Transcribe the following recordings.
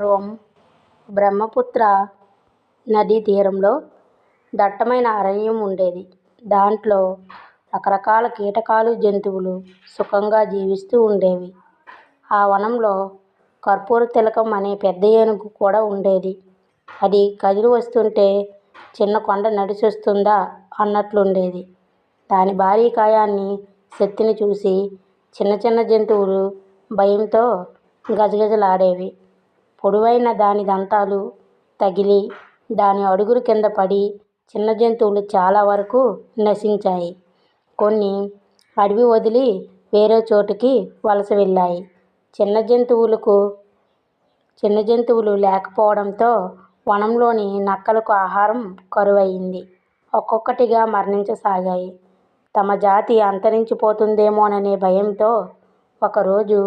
పూర్వం బ్రహ్మపుత్ర నదీ తీరంలో దట్టమైన అరణ్యం ఉండేది. దాంట్లో రకరకాల కీటకాలు, జంతువులు సుఖంగా జీవిస్తూ ఉండేవి. ఆ వనంలో కర్పూర తిలకం అనే పెద్ద ఏనుగు కూడా ఉండేది. అది కదిలి వస్తుంటే చిన్న కొండ నడిచొస్తుందా అన్నట్లుండేది. దాని భారీ కాయాన్ని, శక్తిని చూసి చిన్న చిన్న జంతువులు భయంతో గజగజలాడేవి. పొడవైన దాని దంతాలు తగిలి దాని అడుగుల కింద పడి చిన్న జంతువులు చాలా వరకు నశించాయి. కొన్ని అడవి వదిలి వేరే చోటికి వలస వెళ్ళాయి. చిన్న జంతువులకు చిన్న జంతువులు లేకపోవడంతో వనంలోని నక్కలకు ఆహారం కరువయింది. ఒక్కొక్కటిగా మరణించసాగాయి. తమ జాతి అంతరించిపోతుందేమోననే భయంతో ఒకరోజు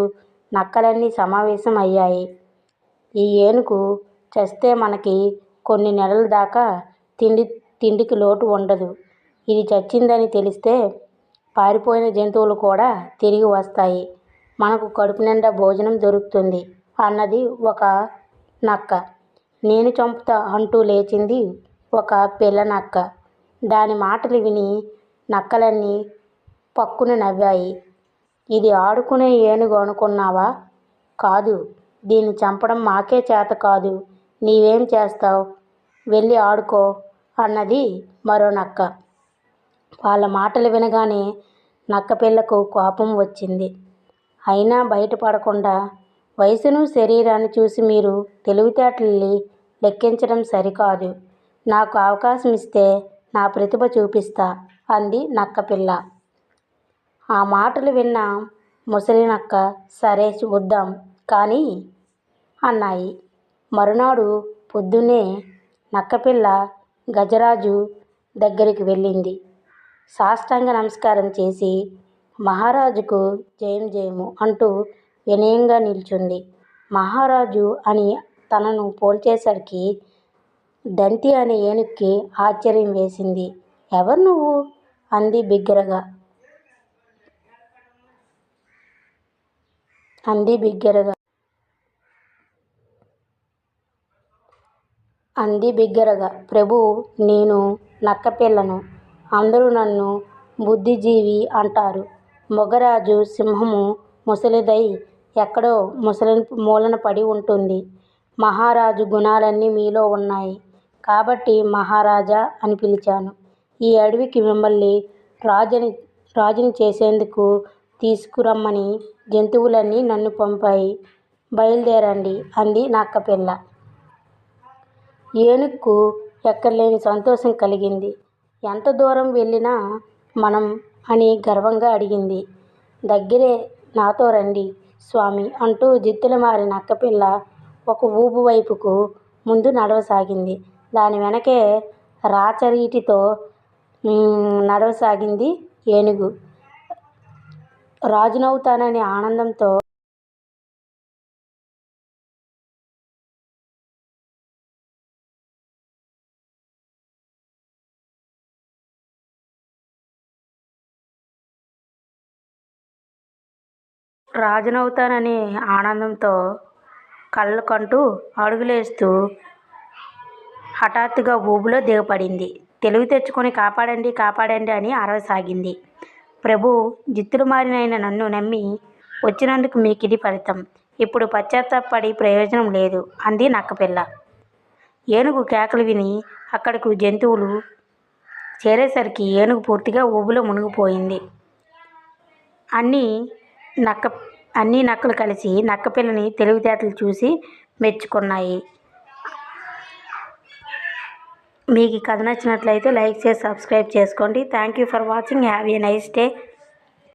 నక్కలన్నీ సమావేశం అయ్యాయి. ఈ ఏనుగు చస్తే మనకి కొన్ని నెలల దాకా తిండి తిండికి లోటు ఉండదు. ఇది చచ్చిందని తెలిస్తే పారిపోయిన జంతువులు కూడా తిరిగి వస్తాయి. మనకు కడుపునిండా భోజనం దొరుకుతుంది అన్నది ఒక నక్క. నేను చంపుతా అంటూ లేచింది ఒక పిల్ల నక్క దాని మాటలు విని నక్కలన్నీ పక్కున నవ్వాయి. ఇది ఆడుకునే ఏనుగు అనుకున్నావా? కాదు. దీన్ని చంపడం మాకే చేత కాదు నీవేం చేస్తావు వెళ్ళి ఆడుకో అన్నది మరో నక్క. వాళ్ళ మాటలు వినగానే నక్కపిల్లకు కోపం వచ్చింది. అయినా బయటపడకుండా వయసును, శరీరాన్ని చూసి మీరు తెలివితేటల్ని లెక్కించడం సరికాదు. నాకు అవకాశం ఇస్తే నా ప్రతిభ చూపిస్తా అంది నక్కపిల్ల. ఆ మాటలు విన్న ముసలినక్క సరే చూద్దాం కానీ అన్నాయి. మరునాడు పొద్దున్నే నక్కపిల్ల గజరాజు దగ్గరికి వెళ్ళింది. సాష్టాంగ నమస్కారం చేసి మహారాజుకు జయం జయము అంటూ వినయంగా నిల్చుంది. మహారాజు అని తనను పోల్చేసరికి దంతి అనే ఏనుక్కి ఆశ్చర్యం వేసింది. ఎవరు నువ్వు? అంది బిగ్గరగా. అంది బిగ్గరగా. అంది బిగ్గరగా. ప్రభూ! నేను నక్కపిల్లను. అందరూ నన్ను బుద్ధిజీవి అంటారు. మొగరాజు సింహము ముసలిదై ఎక్కడో మూలన పడి ఉంటుంది. మహారాజు గుణాలన్నీ మీలో ఉన్నాయి. కాబట్టి మహారాజా అని పిలిచాను. ఈ అడవికి మిమ్మల్ని రాజుని చేసేందుకు తీసుకురమ్మని జంతువులన్నీ నన్ను పంపాయి. బయల్దేరండి అంది నక్కపిల్ల. ఏనుగుకు ఎక్కడలేని సంతోషం కలిగింది. ఎంత దూరం వెళ్ళినా మనం అని గర్వంగా అడిగింది. దగ్గరే నాతో రండి స్వామి అంటూ జిత్తులు మారిన అక్కపిల్ల ఒక ఊబు వైపుకు ముందు నడవసాగింది. దాని వెనకే రాచరీటితో నడవసాగింది ఏనుగు. రాజునవుతానని ఆనందంతో రాజునవుతాననే ఆనందంతో కలలుకంటూ అడుగులేస్తూ హఠాత్తుగా ఊబులో దిగపడింది. తెలివి తెచ్చుకొని కాపాడండి కాపాడండి అని అరవసాగింది. ప్రభు జిత్తులు మారినైన నన్ను నమ్మి వచ్చినందుకు మీకిది ఫలితం. ఇప్పుడు పశ్చాత్తాపడి ప్రయోజనం లేదు అంది నక్కపిల్ల. ఏనుగు కేకలు విని అక్కడకు జంతువులు చేరేసరికి ఏనుగు పూర్తిగా ఊబిలో మునిగిపోయింది. అన్నీ నక్క అన్ని నక్కలు కలిసి నక్కపిల్లని తెలివితేటలు చూసి మెచ్చుకున్నాయి. మీకు కథ నచ్చినట్లయితే లైక్ చేసి సబ్స్క్రైబ్ చేసుకోండి. Thank you for watching. Have a nice day.